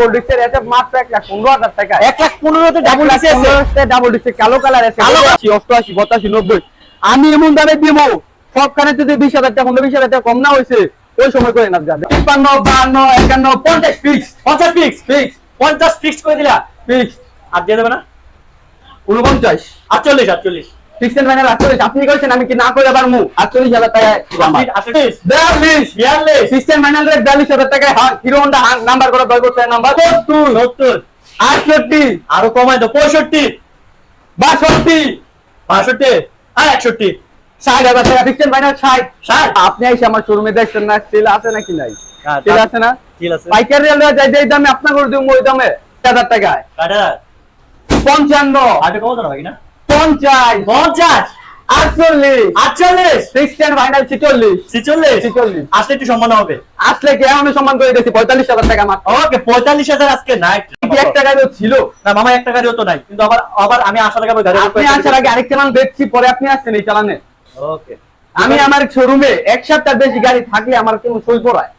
Double ডিস্কের এটা মাত্র 1 লাখ 15 হাজার টাকা। এক লাখ 15 তে ডাবল ডিস্ক আছে। ডাবল ডিস্কের কালো কালার আছে। 88 88 82 90 আমি এমন দামে দিব সবখানে যদি 20 হাজার টাকা 15 20 হাজার টাকা কম না হয়েছে ওই সময় করে না যাবে। 55 52 51 50 ফিক্স 50 ফিক্স ফিক্স 50 ফিক্স করে দিলা। ফিক্স আর দিয়ে দেবে না? 49 48 48 48 ফিক্সড ফাইনাল 48 আপনি কইছেন আমি কি না করে আবার আটচল্লিশ হাজার টাকা ফাইনাল রে হিরো হন্ডা হ্যাঁ, নাম্বার করে দশ বছর নাম্বার 70 70 68 আরও কমাই দাও পঁয়ষট্টি। বাষট্টি। বাষট্টি আর 61 60 হাজার টাকা ফিক্সড ফাইনাল ষাট। ষাট। আপনি আইসে আমার শোরুমে দেখছেন না তেল আছে নাকি নাই? তেল আছে না? সেল হ্যাঁ, যাই যাই দামে আপনাকে দিব ওই দামে। 4000 টাকায়। 50 55 আগে কত না? পঞ্চাশ। পঞ্চাশ। আটচল্লিশ। আটচল্লিশ। সিক্সটেন ফাইনাল ছিচল্লিশ। ছিচল্লিশ। ছিচল্লিশ। আসলে একটু সম্মান হবে। আসলে কি এমন সম্মান করে দিয়েছি? পঁয়তাল্লিশ হাজার টাকা মাত্র ওকে পঁয়তাল্লিশ হাজার আজকে নাই এক টাকা ছিল। না মামা একটা গাড়িও তো নাই। কিন্তু আবার আবার আমি টাকা আপনি আসার আগে আরেক চালান দেখছি পরে আপনি আসছেন এই চালানে। ওকে। আমি আমার শোরুমে এক সপ্তাহ বেশি গাড়ি থাকলে আমার কেউ সই পড়ায়।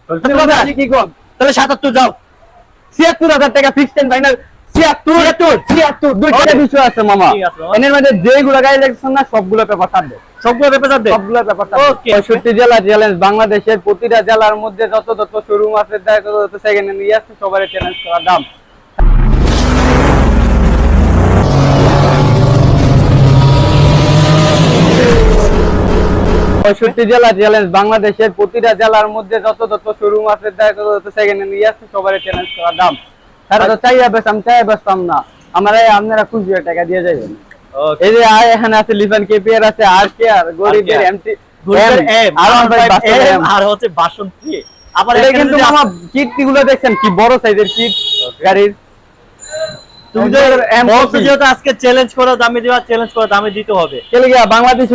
কি কম তাহলে সাতাত্তর যাও। ছিয়াত্তর হাজার টাকা ফিক্সড ফাইনাল আছে মামা। মধ্যে যেগুলো গাড়ি দেখছেন না সবগুলো পেপার থাকবে। সবগুলো সবগুলো পেপার. পঁয়ষট্টি জেলা চ্যালেঞ্জ বাংলাদেশের প্রতিটা জেলার মধ্যে যত যত শোরুম আছে যত সেকেন্ড হ্যান্ড সবার চ্যালেঞ্জ করার দাম। পঁয়ষট্টি জেলা চ্যালেঞ্জ বাংলাদেশের প্রতিটা জেলার মধ্যে যত যত শোরুম আছে যত সেকেন্ড হ্যান্ড নিয়ে আসছে সবার চ্যালেঞ্জ করার দাম। তারা তো চাইয়া চাইয়া না। আমরা আপনারা টাকা দিয়ে যাবেন এই যে এখানে আছে লিফান কেপিআর আছে আর কে আর গরিবের এমটি আর আবার এটা কিন্তু গুলো দেখছেন কি বড় সাইজের কিট গাড়ির। আজকে চ্যালেঞ্জ করো দামে দেওয়া চ্যালেঞ্জ করো দামে দিতে হবে। গিয়া বাংলাদেশ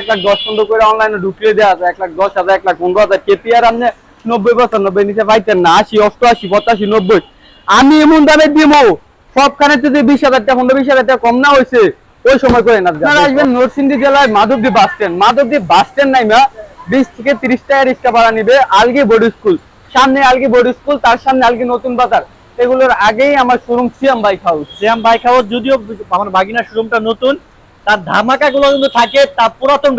এক লাখ দশ পনেরো করে অনলাইনে ঢুকিয়ে দেওয়া আছে? এক লাখ দশ হাজার এক লাখ পনেরো হাজার। কেপিআর আপনি নব্বই পঁচানব্বই নিচে পাইতেন না আশি অষ্টআশি পঁচাশি নব্বই। আমি এমন দামে দিব সবখানে যদি বিশ হাজার টাকা পনেরো বিশ হাজার টাকা কম না হয়েছে ওই সময় করে না। আপনারা আসবেন নরসিংদী জেলায় Madhabdi bus stand. Madhabdi bus stand নাই মা বিশ থেকে তিরিশ টাকা রিক্সা ভাড়া নিবে আলগি বোর্ড স্কুল। সামনে আলগি বোর্ড স্কুল তার সামনে আলগি নতুন বাজার। এগুলোর আগেই আমার showroom Siam bike house Shyam bike house যদিও আমার বাগিনার শোরুমটা নতুন তার ধামাকা গুলো কিন্তু থাকে তার পুরাতন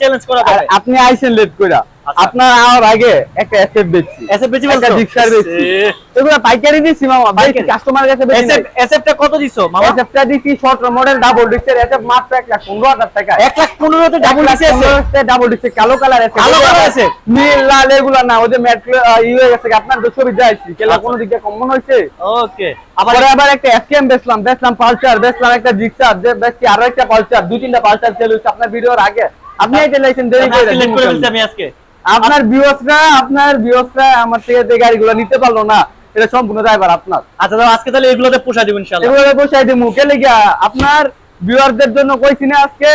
চ্যালেঞ্জ করা আপনি আইসেন লেট কইরা। আপনার আমার আগে একটা এসএফ বেচছি। এসএফ বেচি বলছো? জিক্সার বেচছি। এগুলো পাইকারি দিছি মামা। পাইকারি? কাস্টমার কাছে বেশি এসএফ এসএফটা কত দিছো মামা? এসএফটা দিছি শর্ট মডেল ডাবল এসএফ মাত্র এক লাখ পনেরো হাজার টাকা। এক লাখ পনেরোতে ডাবল ডিসি আছে ডাবল ডিক্সের কালো কালার কালো আছে? নীল লাল এগুলো না ওই যে ম্যাট ই হয়ে গেছে আপনার তো ছবি যাইছি কেলা আচ্ছা। কোনো দিকে কমন হয়েছে? ওকে আবার আবার একটা এফকেএম বেচলাম বেচলাম পালসার বেচলাম একটা জিক্সার বেচছি আরও একটা পালসার দুই তিনটা পালসার সেল হচ্ছে আপনার ভিডিওর আগে। আপনি লাইসেন্স দেরি করে। আমি আজকে। আপনার ভিউয়ার্সরা আপনার ভিউয়ার্সরা আমার থেকে যে গাড়িগুলো নিতে পারল না এটা সম্পূর্ণ ড্রাইভার আপনার। আচ্ছা তাহলে আজকে তাহলে এগুলোতে পোষা দিব ইনশাআল্লাহ। এগুলো বসাই দিমু কে লেগিয়া আপনার ভিউয়ারদের জন্য কইছি না আজকে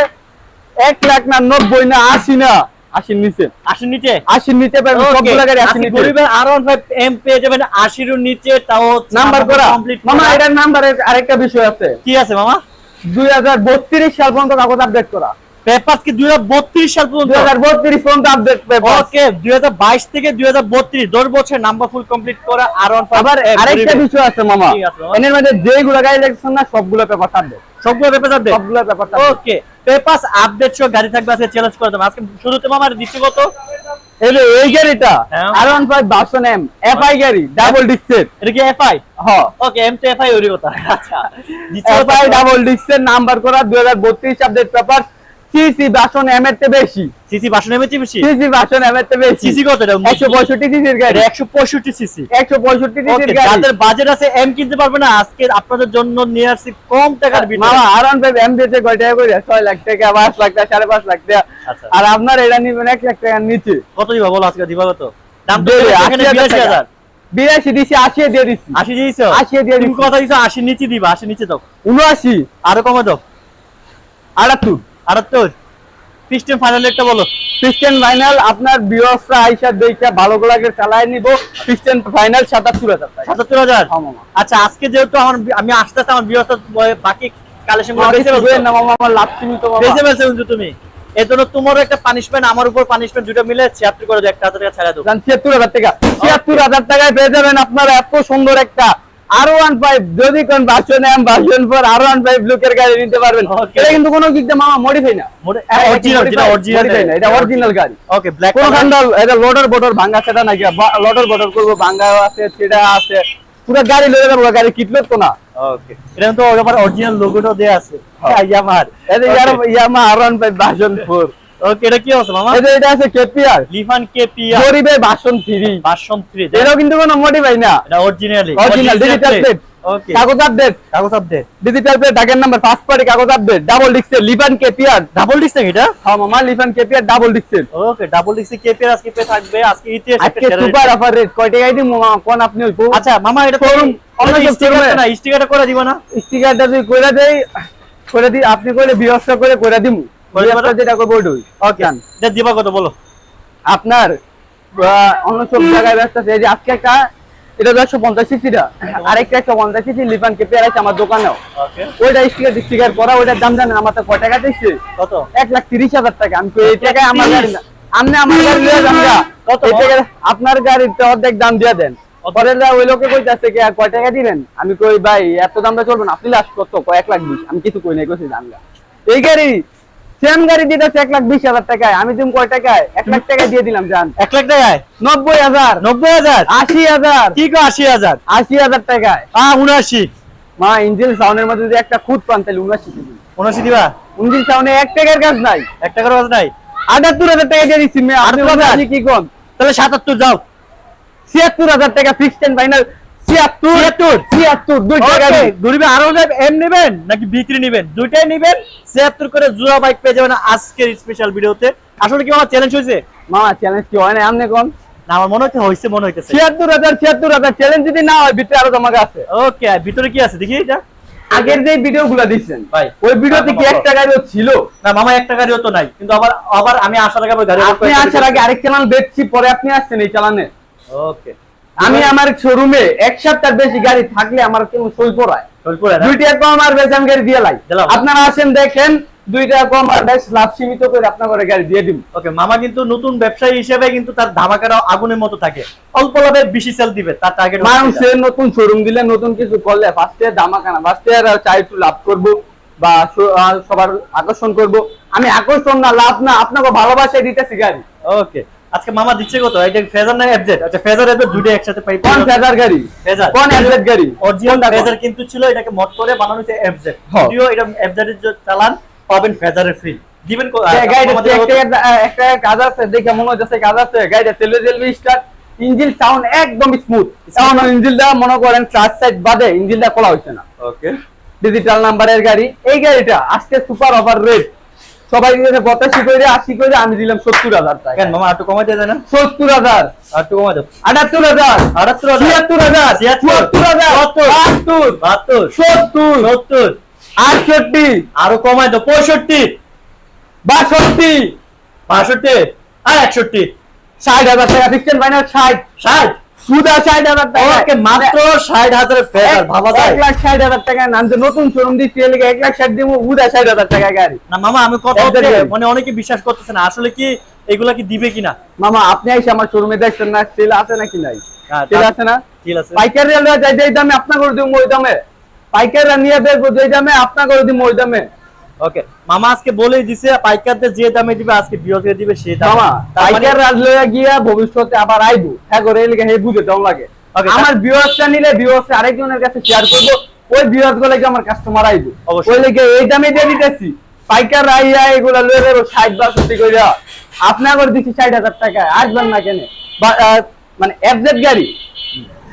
এক লাখ না নব্বই না আশি না আশির নিচে। আশির নিচে? আশির নিচে সবগুলো গাড়ি আশির নিচে। গরিবের আর ওয়ান ফাইভ এম পেয়ে যাবেন আশির নিচে তাও নাম্বার করা। কমপ্লিট মামা এটার নাম্বারের আরেকটা বিষয় আছে। কি আছে মামা? দুই হাজার বত্রিশ সাল পর্যন্ত কাগজ আপডেট করা। পেপার কি দুই সাল পর্যন্ত? দুই হাজার বত্রিশ পর্যন্ত আপডেট ওকে দুই হাজার বাইশ থেকে দুই হাজার বত্রিশ দশ বছর নাম্বার ফুল কমপ্লিট করা আর আবার আরেকটা বিষয় আছে মামা। মধ্যে যেগুলো গাড়ি দেখছেন না সবগুলো পেপার সবগুলো পেপার সবগুলো পেপার ওকে পেপার আপডেট সহ গাড়ি থাকবে চ্যালেঞ্জ করে দেবো। আজকে শুরুতে মামার দিচ্ছি কত? এই এই গাড়িটা হ্যাঁ। R one five version M FI গাড়ি ডাবল ডিক্সের এটা কি এফআই হ। ওকে এম তো এফআই ওরি কথা। আচ্ছা। এফআই ডাবল ডিক্সের নাম্বার করা দুই হাজার বত্রিশ update paper CC version M এর চেয়ে বেশি। সিসি বাসন এমএচি বেশি? সিসি বাসন এম এর চেয়ে বেশি। সিসি কত এটা? একশো পঁয়ষট্টি সিসির গাড়ি। একশো পঁয়ষট্টি সিসি। একশো পঁয়ষট্টি সিসির গাড়ি। যাদের বাজেট আছে এম কিনতে পারবে না। আজকে আপনাদের জন্য নিয়ে আসছি কম টাকার ভিতরে মামা আর ওয়ান ফাইভ এম কয় টাকা করে? ছয় লাখ টাকা পাঁচ লাখ টাকা লাখ টাকা। আচ্ছা। আর আপনার এটা নিবেন এক লাখ টাকার নিচে। কত দিবা বলো আজকে দিবা কত? দাম তো এখানে আশি হাজার বিরাশি দিছি আশি দিয়ে দিচ্ছি আশি দিয়েছ আশি দিয়ে দিচ্ছি। কথা দিছো আশি নিচে দিবা আশি নিচে দাও। উনআশি। আরও কমে দাও। আটাত্তর। আটাত্তর সিস্টেম ফাইনাল বলো। ক্রিস্টিয়ান ফাইনাল আপনার বিয়সরা আইসা দেখা ভালো গুলাকে চালায় নিব। ক্রিস্টিয়ান ফাইনাল সাতাত্তর হাজার। টাকা সাতাত্তর হাজার? হ্যাঁ, আচ্ছা আজকে যেহেতু আমার আমি আসতে আসতে আমার বিরত বাকি কালেকশন বেঁচে তুমি বেঁচে কিন্তু তুমি। এর জন্য তোমারও একটা পানিশমেন্ট আমার উপর পানিশমেন্ট দুটো মিলে ছিয়াত্তর করে একটা হাজার টাকা ছাড়া দেবো ছিয়াত্তর হাজার টাকা। ছিয়াত্তর হাজার টাকায় পেয়ে যাবেন আপনারা এত সুন্দর একটা আর ওয়ান ফাইভ যদি কোন version M version four R one five লুকের গাড়ি নিতে পারবেন। এটা কিন্তু কোনো দিক দিয়ে মামা মডিফাই না। না, এটা অরিজিনাল গাড়ি। ওকে ব্ল্যাক কোনো কালার খান্ডাল এটা লোডার বোডার ভাঙ্গা সেটা নাকি? লোডার বোডার করব ভাঙ্গা আছে সেটা আছে। পুরো গাড়ি লয়ে যাব গাড়ি কিটলো তো না। ওকে এটা তো আবার অরিজিনাল লোগোটাও দেয়া আছে। হ্যাঁ। ইয়ামার এটা ইয়ার Yamaha R one five version four okay এটা কি আছে মামা? এটা এটা আছে কেপিআর লিফান কেপিয়া গরিবে ভার্সন থ্রি ভার্সন 3 এটাও কিন্তু কোনো মডিফাই না এটা originally original digital plate okay কাগজ আপডেট কাগজ আপডেট ডিজিটাল প্লেট ডাকের নাম্বার ফার্স্ট পার্টি কাগজ আপডেট ডাবল কেপিআর এটা? হ্যাঁ মামা কেপিআর ডাবল ডিক্সের ওকে ডাবল ডিস্ক কেপিয়া আজকে পে থাকবে আজকে ইতিহাস একটা আজকে সেরা সুপার অফার রেট কয় টাকায় দিমু মামা? কোন আপনি আচ্ছা মামা এটা। না স্টিকারটা করে দিব না। স্টিকারটা যদি কইরা দেই করে দি আপনি কইলে বিয়স্ত করে কইরা দিমু। করে দিবা বিয়স্ত না? যেটা করব ওইটাই ওকে এটা দিবা কত বলো? আপনার আহ, অন্য সব জায়গায় ব্যস্ত আছে এই যে আজকে একটা এটা একশো পঞ্চাশ সিসিটা আরেকটা একশো পঞ্চাশ সিসি লিভান কেপিআর আছে আমার দোকানেও। ওইটা স্টিকার স্টিকার করা ওইটার দাম জানেন আমার তো কয় টাকা দিচ্ছে? কত? এক লাখ তিরিশ হাজার টাকা। আমি এই টাকায় আমার গাড়ি না আপনি আমার গাড়ি লিয়ে যান কত? আপনার গাড়ির অর্ধেক দাম দিয়ে দেন। পরে ওই লোকে কইতাছে কি কয় টাকা দিবেন? আমি কই ভাই এত দামটা চলবে না। আপনি লাস্ট কত? কয় এক লাখ বিশ। আমি কিছু কই নাই কইছি জান গা। এই গাড়ি সেম গাড়ি দিতেছে এক লাখ বিশ হাজার টাকায়। আমি তুমি কয় টাকায়? এক লাখ টাকা দিয়ে দিলাম জান। এক লাখ টাকায়? নব্বই হাজার। নব্বই হাজার? আশি হাজার। কি আশি হাজার? আশি হাজার টাকায়। আহ উনআশি। মা ইঞ্জিন সাউন্ডের মধ্যে যদি একটা খুদ পান তাহলে উনাশি দিবি। উনআশি দিবা? ইঞ্জিন সাউন্ডে এক টাকার কাজ নাই। এক টাকার কাজ নাই? আটাত্তর হাজার টাকা দিয়ে দিচ্ছি মেয়ে আপনি 78,000 কি কোন তাহলে সাতাত্তর যাও। ছিয়াত্তর হাজার টাকা ফিক্সড ফাইনাল ছিয়াত্তর। ছিয়াত্তর? ছিয়াত্তর দুই টাকা আরও এম নেবেন নাকি বিক্রি নেবেন? দুইটাই নেবেন। ছিয়াত্তর করে জোড়া বাইক পেয়ে যাবেন আজকের স্পেশাল ভিডিওতে। আসলে কি আমার চ্যালেঞ্জ হয়েছে? মামা চ্যালেঞ্জ কি হয় না আপনি কোন? আমার মনে হচ্ছে হয়েছে মনে হইতেছে। ছিয়াত্তর হাজার ছিয়াত্তর হাজার। চ্যালেঞ্জ যদি না হয় ভিতরে আরও তোমাকে আছে। ওকে ভিতরে কি আছে? দেখি এটা। আগের যে ভিডিও গুলো দিচ্ছেন ভাই, ওই ভিডিওতে কি একটা গাড়িও ছিল? না মামা একটা গাড়িও তো নাই। কিন্তু আবার আবার আমি আসার আগে আবার গাড়ি আপনি আসার আগে আরেক চালান দেখছি পরে আপনি আসছেন এই চালানে ওকে আমি আমার শোরুমে এক সপ্তাহ বেশি গাড়ি থাকলে আমার কেউ সই পড়ায়। চলপুরে না? দুই টাকা কম আর বেশি আমি গাড়ি দিয়ে লাই। আপনারা আসেন দেখেন দুই টাকা কম আর বেশ লাভ সীমিত করে আপনার গাড়ি দিয়ে দিব। ওকে মামা কিন্তু নতুন ব্যবসায়ী হিসেবে কিন্তু তার ধামাকাটা আগুনের মতো থাকে। অল্প লাভে বেশি সেল দিবে তার টার্গেট মানুষের নতুন শোরুম দিলে নতুন কিছু করলে ফার্স্ট ইয়ার দামা কানা ফার্স্ট ইয়ার চাই একটু লাভ করব বা সবার আকর্ষণ করব। আমি আকর্ষণ না লাভ না আপনাকে ভালোবাসায় দিতেছি গাড়ি। ওকে। আজকে মামা দিচ্ছে কত? এটা ফেজার না এফজেড আচ্ছা ফেজার এফজেড দুটো একসাথে পাই। কোন ফেজার গাড়ি? ফেজার কোন এফজেড গাড়ি? অরিজিনাল ফেজার কিন্তু ছিল এটাকে মড করে বানানো হয়েছে এফজেড। যদিও এটা এফজেড এর যে চালান পাবেন ফেজারের ফ্রি দিবেন একটা কাজ আছে দেখে মনে হচ্ছে কাজ আছে। গাড়িটা তেলে তেলবি স্টার্ট ইঞ্জিন সাউন্ড একদম স্মুথ এমন ইঞ্জিনটা মনে করেন ক্লাস সাইড বাদে ইঞ্জিনটা খোলা হচ্ছে না। ওকে ডিজিটাল নাম্বারের গাড়ি। এই গাড়িটা আজকে সুপার অফার রেট সবাই দিয়েছে পঁচাশি করে আশি করে আমি দিলাম সত্তর হাজার কেন মামা একটু কমাই দিয়ে না? সত্তর হাজার। একটু কমাই দাও। আটাত্তর হাজার। আটাত্তর ছিয়াত্তর হাজার। ছিয়াত্তর, হাজার। বাহাত্তর। বাহাত্তর? সত্তর। সত্তর? আটষট্টি। আরও কমাই দাও। পঁয়ষট্টি? বাষট্টি। বাষট্টি? আর একষট্টি? ষাট হাজার টাকা ফিক্সড ফাইনাল ষাট। ষাট? সুদা ষাট হাজার টাকা। মাত্র ষাট হাজারের ফেজার ভাবা যায়? এক লাখ ষাট হাজার টাকা নাম যে নতুন শোরুম দিচ্ছি এর এক লাখ ষাট দিব উদা ষাট হাজার টাকা গাড়ি। না মামা আমি কথা একদম হচ্ছে ঠিক। মানে অনেকে বিশ্বাস করতেছে না আসলে কি এগুলা কি দিবে কিনা? মামা আপনি এসে আমার শোরুমে দেখছেন না সেল আছে নাকি নাই? হ্যাঁ, সেল আছে না? আছে। পাইকারি যাই দামে আপনার করে দিব ওই দামে। পাইকাররা নিয়ে দেখব যেই দামে আপনার করে দিব ওই দামে। ওকে মামা আজকে বলেই দিছে পাইকারদের যে দামে দিবে আজকে বিয়কে দিবে সে দামে। মামা মানে- পাইকার রাজলয়া গিয়া ভবিষ্যতে আবার আইবো। হ্যাঁ করে এই লিগে হে বুঝে দাম লাগে। আমার ভিউয়ার্সটা নিলে ভিউয়ার্স আরেকজনের কাছে শেয়ার করব ওই ভিউয়ার্সগুলো আমার কাস্টমার আইবো। ওই লিগে এই দামে দিয়ে দিতেছি। পাইকার আইয়া এগুলা লয়ে যাব ষাট বাষট্টি করে আপনার করে দিচ্ছি ষাট হাজার টাকা আসবেন না কেন? বা মানে এফজেড গাড়ি।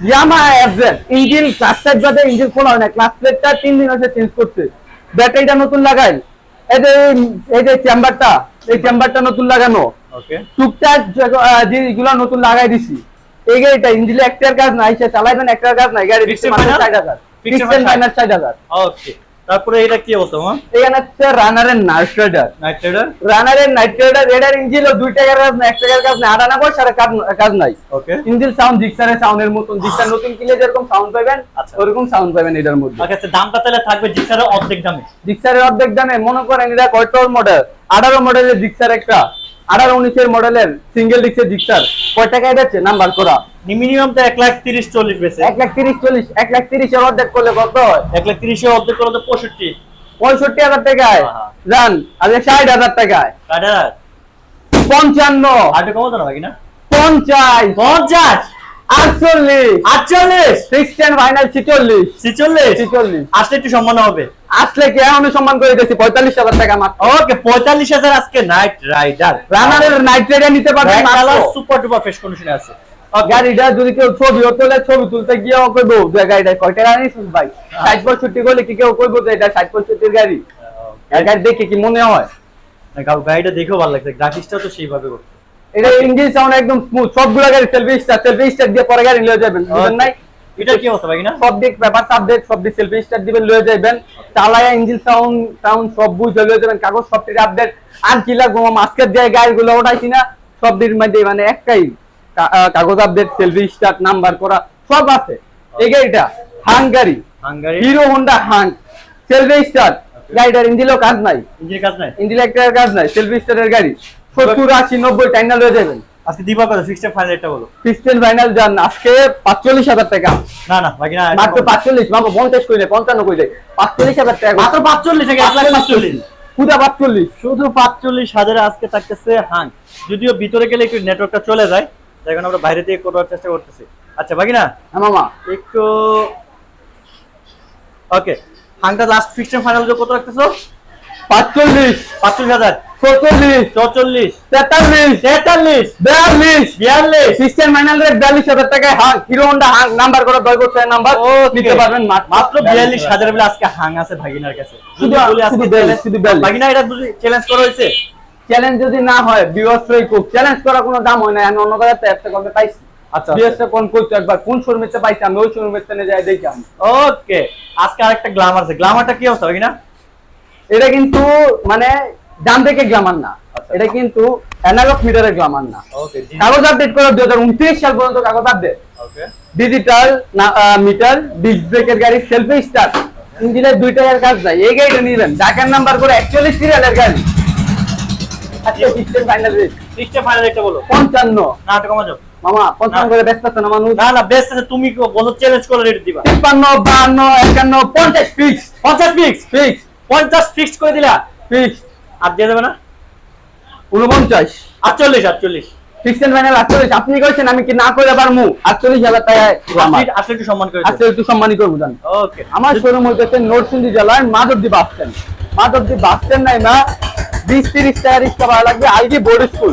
Yamaha FZ engine class plate বাদে ইঞ্জিন খোলা হয় না ক্লাস প্লেটটা তিন দিন হচ্ছে চেঞ্জ করছে ব্যাটারিটা নতুন লাগাই এই যে এই যে চেম্বারটা এই চেম্বারটা নতুন লাগানো। ওকে টুকটাক যেগুলো নতুন লাগাই দিছি। এই গাড়িটা ইঞ্জিনে একটার কাজ নাই সে চালাইবেন একটার কাজ নাই গাড়ি ওকে তারপরে এটা কি অবস্থা মামা এখানে হচ্ছে রানারের নাইট রাইডার নাইট রাইডার রানারের নাইট রাইডার এটার ইঞ্জিন দুই টাকার কাজ না এক টাকার কাজ না আটানা পয়সা কাজ কাজ নাই। ওকে। ইঞ্জিন সাউন্ড জিক্সারের সাউন্ডের মতন জিক্সার নতুন কিনলে যেরকম সাউন্ড পাবেন আচ্ছা। ওরকম সাউন্ড পাবেন এটার মধ্যে। ওকে আচ্ছা দামটা তাহলে থাকবে জিক্সারের অর্ধেক দামে। জিক্সারের অর্ধেক দামে মনে করেন এটা কয়টার মডেল আঠারো মডেলের জিক্সার একটা। আঠারো উনিশের মডেলের সিঙ্গেল ডিস্কের জিক্সার কয় টাকায় যাচ্ছে? নাম্বার করা। মিনিমাম তো এক লাখ তিরিশ চল্লিশ বেশি এক লাখ তিরিশ চল্লিশ এক লাখ তিরিশের অর্ধেক করলে কত হয়? এক লাখ তিরিশের অর্ধেক করলে তো পঁয়ষট্টি। পঁয়ষট্টি হাজার টাকায়? জান যান আজকে ষাট হাজার টাকায়। কাটা পঞ্চান্ন। আটে কমাতো না? পঞ্চাশ। পঞ্চাশ? আটচল্লিশ। আটচল্লিশ? সিক্সটেন ফাইনাল ছিচল্লিশ। ছিচল্লিশ? ছিচল্লিশ। আসলে একটু সম্মান হবে। আসলে কি? এমন সম্মান করে দিয়েছি পঁয়তাল্লিশ হাজার টাকা মাত্র। ওকে পঁয়তাল্লিশ হাজার আজকে নাইট রাইডার রানারের নাইট রাইডার নিতে পারবেন সুপার ডুপার ফ্রেশ কন্ডিশনে আছে। গাড়িটা যদি কেউ ছবি তোলে ছবি তুলতে গিয়ে কইবো যে গাড়িটা কয় টাকা নিয়েছিস ভাই? ষাট পঁয়ষট্টি করলে কি কেউ কইবো যে এটা ষাট পঁয়ষট্টির গাড়ি? গাড়ি দেখে কি মনে হয়? গাড়িটা দেখেও ভালো লাগছে। গ্রাফিক্সটা তো সেইভাবে করছে। এটা ইঞ্জিন সাউন্ড একদম স্মুথ সবগুলো গাড়ি সেলফি স্টার সেলফি স্টার দিয়ে পরে গাড়ি লিয়ে যাবেন বুঝলেন নাই? এটা কি অবস্থা ভাই না? সব দিক ব্যাপার সাবজেক্ট সব দিক সেলফি স্টার দিবেন লিয়ে যাবেন চালায়া ইঞ্জিন সাউন্ড সাউন্ড সব বুঝে লিয়ে যাবেন কাগজ সব থেকে আপডেট আর কি লাগবো মাস্কের দিয়ে গাড়িগুলো ওঠাইছি না সব দিক মধ্যে মানে একটাই কাগজ আপডেট সেলফি স্টার নাম্বার করা সব আছে। এই গাড়িটা হাঙ্গারি Hungary Hero Honda hunk. Selfie star গাড়িটার ইঞ্জিনও কাজ নাই। ইঞ্জিন কাজ নাই? ইঞ্জিন একটা কাজ নাই সেলফি স্টারের গাড়ি। সত্তর আশি নব্বই টাইনাল হয়ে যাবেন। আজকে দিবা কত? ফিক্সড ফাইনাল এটা বলো। ফিক্সড ফাইনাল জান আজকে 45000 টাকা। না না বাকি না মাত্র 45 মাত্র 50 কইলে 55 কইলে 45000 টাকা। মাত্র 45 টাকা 1 লাখ 45 পুরা 45 শুধু আজকে থাকতেছে হান। যদিও ভিতরে গেলে একটু নেটওয়ার্কটা চলে যায় তাই কারণে আমরা বাইরে থেকে করার চেষ্টা করতেছি। আচ্ছা বাকি না? হ্যাঁ, মামা। একটু ওকে হানটা লাস্ট ফিক্সড ফাইনাল কত রাখতেছো? 45 45000 ও আজকে চ্যালেঞ্জ যদি না হয় চ্যালেঞ্জ দাম হয় না। আমি অন্য কথা একটা পাইছি। আচ্ছা। কোন একবার? কোন পাইছি? আমি ওই নিয়ে যাই দেখি আমি। ওকে আজকে আরেকটা গ্লামার আছে। গ্লামারটা কি অবস্থা না এটা কিন্তু মানে দাম থেকে গ্লামার না। আচ্ছা। এটা কিন্তু অ্যানালগ মিটারের গ্লামার না। ওকে কাগজ আপডেট করা দুই হাজার উনত্রিশ সাল পর্যন্ত কাগজ update okay digital meter disc ব্রেকের গাড়ি সেলফি স্টার্ট ইঞ্জিনের দুই টাকার কাজ নাই। এই গাড়িটা নিবেন। ঢাকার নাম্বার করে একচল্লিশ সিরিয়ালের গাড়ি। আজকে system final rate sixty final বলো। পঞ্চান্ন। না এটা কমা যাও। মামা পঞ্চান্ন করে ব্যস্ত আছে না মানুষ? না না বেস্ট আছে। তুমি কি বলো চ্যালেঞ্জ করে রেট দিবা। তিপ্পান্ন বাহান্ন একান্ন পঞ্চাশ ফিক্স পঞ্চাশ ফিক্স ফিক্স পঞ্চাশ ফিক্স করে দিলা। ফিক্স আর দিয়ে দেবে না? উনপঞ্চাশ। আটচল্লিশ আটচল্লিশ। ফিক্স ফাইনাল আটচল্লিশ। আপনি কইছেন আমি কি না করে পারমু আটচল্লিশ হাজার টাকায় আসলে- আসলে একটু সম্মান করে আজকে একটু সম্মানিত করব জান। ওকে আমার শোরুম হইতেছে নরসিংদী জেলার Madhabdi bus stand Madhabdi bus stand নাই না বিশ তিরিশ টাকা রিক্সা ভাড়া লাগবে আগে বোর্ড স্কুল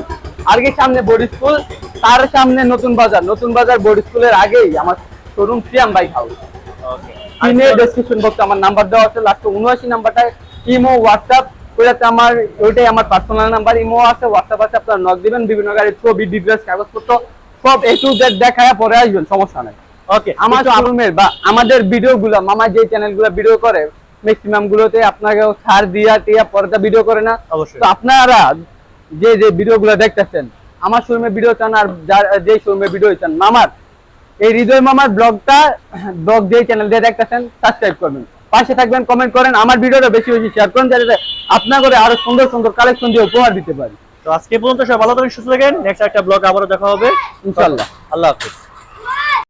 সামনে বোর্ড স্কুল তার সামনে নতুন বাজার। নতুন বাজার বোর্ড স্কুলের আগেই আমার showroom Siam bike house okay description বক্সে আমার নাম্বার দেওয়া আছে লাস্ট উনআশি নাম্বারটা ইমো হোয়াটসঅ্যাপ ওইটাতে আমার ওইটাই আমার পার্সোনাল নাম্বার ইমো আছে হোয়াটসঅ্যাপ আছে আপনারা নক দিবেন বিভিন্ন গাড়ির ছবি ডিটেলস কাগজপত্র সব এ টু জেড দেখায় পরে আসবেন সমস্যা নাই। ওকে আমার শোরুমের বা আমাদের ভিডিও গুলো মামা যে চ্যানেলগুলো ভিডিও করে ম্যাক্সিমাম গুলোতে আপনাকে ছাড় দিয়া টিয়া পরে ভিডিও করে না। তো আপনারা যে যে ভিডিও গুলো দেখতেছেন আমার শোরুমে ভিডিও চান আর যে শোরুমে ভিডিও চান মামার এই হৃদয় মামার ব্লগটা ব্লগ যে চ্যানেল দিয়ে দেখতেছেন সাবস্ক্রাইব করবেন। পাশে থাকবেন কমেন্ট করেন আমার ভিডিওটা বেশি বেশি শেয়ার করেন যাতে আপনার করে আরও সুন্দর সুন্দর কালেকশন দিয়ে উপহার দিতে পারি। তো আজকে পর্যন্ত সব ভালো থাকেন সুস্থ থাকেন নেক্সট একটা ব্লগ আবারও দেখা হবে। ইনশাল্লাহ আল্লাহ হাফিজ।